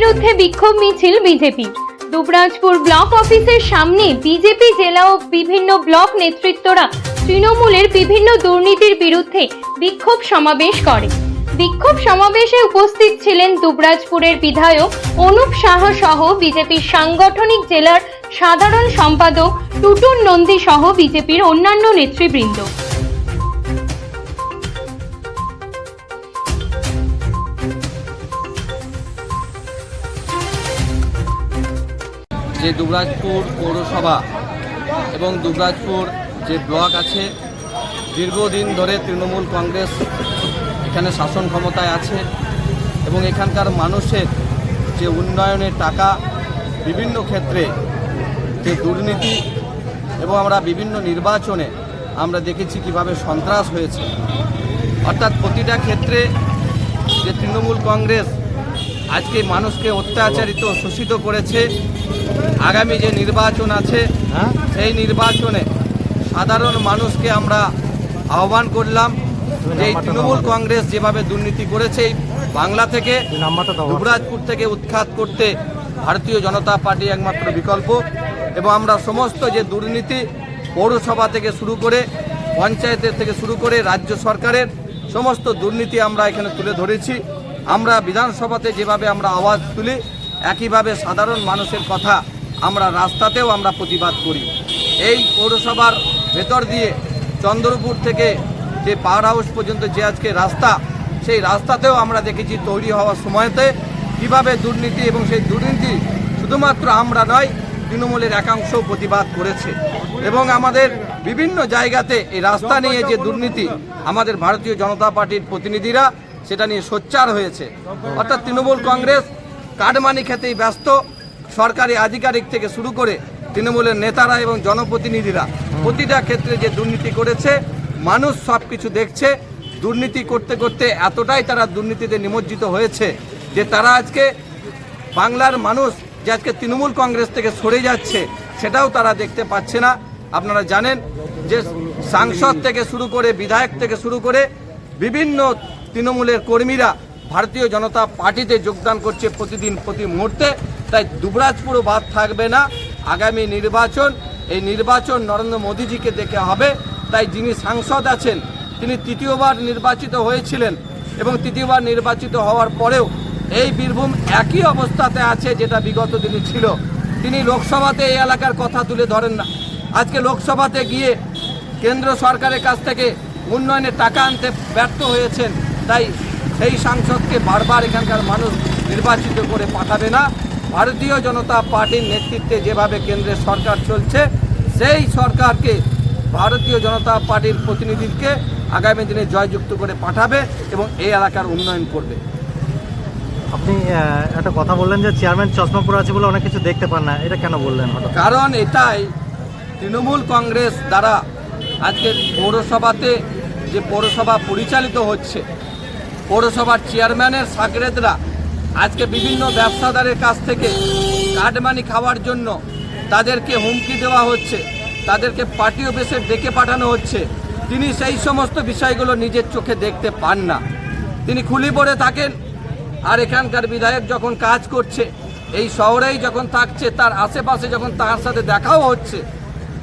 বিরুদ্ধে বিক্ষোভ মিছিল বিজেপি। দুবরাজপুর ব্লক অফিসের সামনে বিজেপি জেলা ও বিভিন্ন ব্লক নেতৃত্বরা তৃণমূলের বিভিন্ন দুর্নীতির বিরুদ্ধে বিক্ষোভ সমাবেশ করে। বিক্ষোভ সমাবেশে উপস্থিত ছিলেন দুবরাজপুরের বিধায়ক অনুপ সাহা সহ বিজেপির সাংগঠনিক জেলার সাধারণ সম্পাদক টুটুন নন্দী সহ বিজেপির অন্যান্য নেতৃবৃন্দ। যে দুবরাজপুর পৌরসভা এবং দুবরাজপুর যে ব্লক আছে, দীর্ঘদিন ধরে তৃণমূল কংগ্রেস এখানে শাসন ক্ষমতায় আছে এবং এখানকার মানুষের যে উন্নয়নের টাকা বিভিন্ন ক্ষেত্রে যে দুর্নীতি এবং আমরা বিভিন্ন নির্বাচনে আমরা দেখেছি কীভাবে সন্ত্রাস হয়েছে। অর্থাৎ প্রতিটা ক্ষেত্রে যে তৃণমূল কংগ্রেস আজকে মানুষকে অত্যাচারিত, শোষিত করেছে আগামী যে নির্বাচন আছে সেই নির্বাচনে সাধারণ মানুষকে আমরা আহ্বান করলাম যে তৃণমূল কংগ্রেস যেভাবে দুর্নীতি করেছে এই বাংলা থেকে দুবরাজপুর থেকে উৎখাত করতে ভারতীয় জনতা পার্টি একমাত্র বিকল্প। এবং আমরা সমস্ত যে দুর্নীতি পৌরসভা থেকে শুরু করে পঞ্চায়েতের থেকে শুরু করে রাজ্য সরকারের সমস্ত দুর্নীতি আমরা এখানে তুলে ধরেছি। আমরা বিধানসভাতে যেভাবে আমরা আওয়াজ তুলি একইভাবে সাধারণ মানুষের কথা আমরা রাস্তাতেও আমরা প্রতিবাদ করি। এই পৌরসভার ভেতর দিয়ে চন্দ্রপুর থেকে যে পাওয়ার হাউস পর্যন্ত যে আজকে রাস্তা, সেই রাস্তাতেও আমরা দেখেছি তৈরি হওয়ার সময়তে কীভাবে দুর্নীতি এবং সেই দুর্নীতি শুধুমাত্র আমরা নয়, তৃণমূলের একাংশ প্রতিবাদ করেছে। এবং আমাদের বিভিন্ন জায়গাতে এই রাস্তা নিয়ে যে দুর্নীতি আমাদের ভারতীয় জনতা পার্টির প্রতিনিধিরা সেটা নিয়ে সোচ্চার হয়েছে। অর্থাৎ তৃণমূল কংগ্রেস কাটমানি খেতেই ব্যস্ত। সরকারি আধিকারিক থেকে শুরু করে তৃণমূলের নেতারা এবং জনপ্রতিনিধিরা প্রতিটা ক্ষেত্রে যে দুর্নীতি করেছে, মানুষ সব কিছু দেখছে। দুর্নীতি করতে করতে এতটাই তারা দুর্নীতিতে নিমজ্জিত হয়েছে যে তারা আজকে বাংলার মানুষ যে আজকে তৃণমূল কংগ্রেস থেকে সরে যাচ্ছে, সেটাও তারা দেখতে পাচ্ছে না। আপনারা জানেন যে সাংসদ থেকে শুরু করে বিধায়ক থেকে শুরু করে বিভিন্ন তৃণমূলের কর্মীরা ভারতীয় জনতা পার্টিতে যোগদান করছে প্রতিদিন প্রতি মুহূর্তে। তাই দুবরাজপুরও বাদ থাকবে না। আগামী নির্বাচন, এই নির্বাচন নরেন্দ্র মোদীজিকে দেখে হবে। তাই যিনি সাংসদ আছেন, তিনি তৃতীয়বার নির্বাচিত হয়েছিলেন এবং তৃতীয়বার নির্বাচিত হওয়ার পরেও এই বীরভূম একই অবস্থাতে আছে যেটা বিগত দিনে ছিল। তিনি লোকসভাতে এই এলাকার কথা তুলে ধরেন না। আজকে লোকসভাতে গিয়ে কেন্দ্র সরকারের কাছ থেকে উন্নয়নের টাকা আনতে ব্যর্থ হয়েছেন। তাই সেই সাংসদকে বারবার এখানকার মানুষ নির্বাচিত করে পাঠাবে না। ভারতীয় জনতা পার্টির নেতৃত্বে যেভাবে কেন্দ্রের সরকার চলছে সেই সরকারকে ভারতীয় জনতা পার্টির প্রতিনিধিকে আগামী দিনে জয়যুক্ত করে পাঠাবে এবং এই এলাকার উন্নয়ন করবে। আপনি একটা কথা বললেন যে চেয়ারম্যান চশমা পরে আছে বলে অনেক কিছু দেখতে পান না। এটা কেন বললেন কারণ এটাই তৃণমূল কংগ্রেস দ্বারা আজকে পৌরসভাতে যে পৌরসভা পরিচালিত হচ্ছে পৌরসভার চেয়ারম্যানের সাকরেদরা আজকে বিভিন্ন ব্যবসাদারের কাছ থেকে কাটমানি খাওয়ার জন্য তাদেরকে হুমকি দেওয়া হচ্ছে, তাদেরকে পার্টি অফিসে ডেকে পাঠানো হচ্ছে। তিনি সেই সমস্ত বিষয়গুলো নিজের চোখে দেখতে পান না। তিনি খুলি পড়ে থাকেন আর এখানকার বিধায়ক যখন কাজ করছে, এই শহরেই যখন থাকছে, তার আশেপাশে যখন তার সাথে দেখাও হচ্ছে,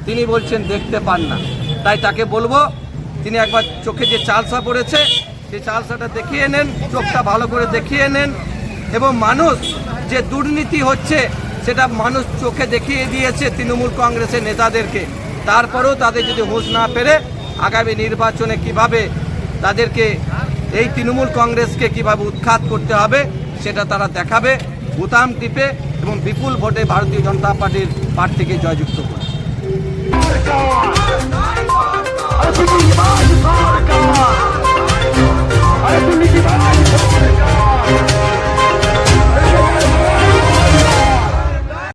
তিনি বলছেন দেখতে পান না। তাই তাকে বলব, তিনি একবার চোখে যে চালসা পড়েছে সেই চালসাটা দেখিয়ে নেন চোখটা ভালো করে দেখিয়ে নেন এবং মানুষ যে দুর্নীতি হচ্ছে সেটা মানুষ চোখে দেখিয়ে দিয়েছে তৃণমূল কংগ্রেসের নেতাদেরকে তারপরেও তাদের যদি হুঁশ না পেরে আগামী নির্বাচনে কীভাবে তাদেরকে এই তৃণমূল কংগ্রেসকে কীভাবে উৎখাত করতে হবে সেটা তারা দেখাবে বুতাম টিপে এবং বিপুল ভোটে ভারতীয় জনতা পার্টির প্রার্থীকে জয়যুক্ত করে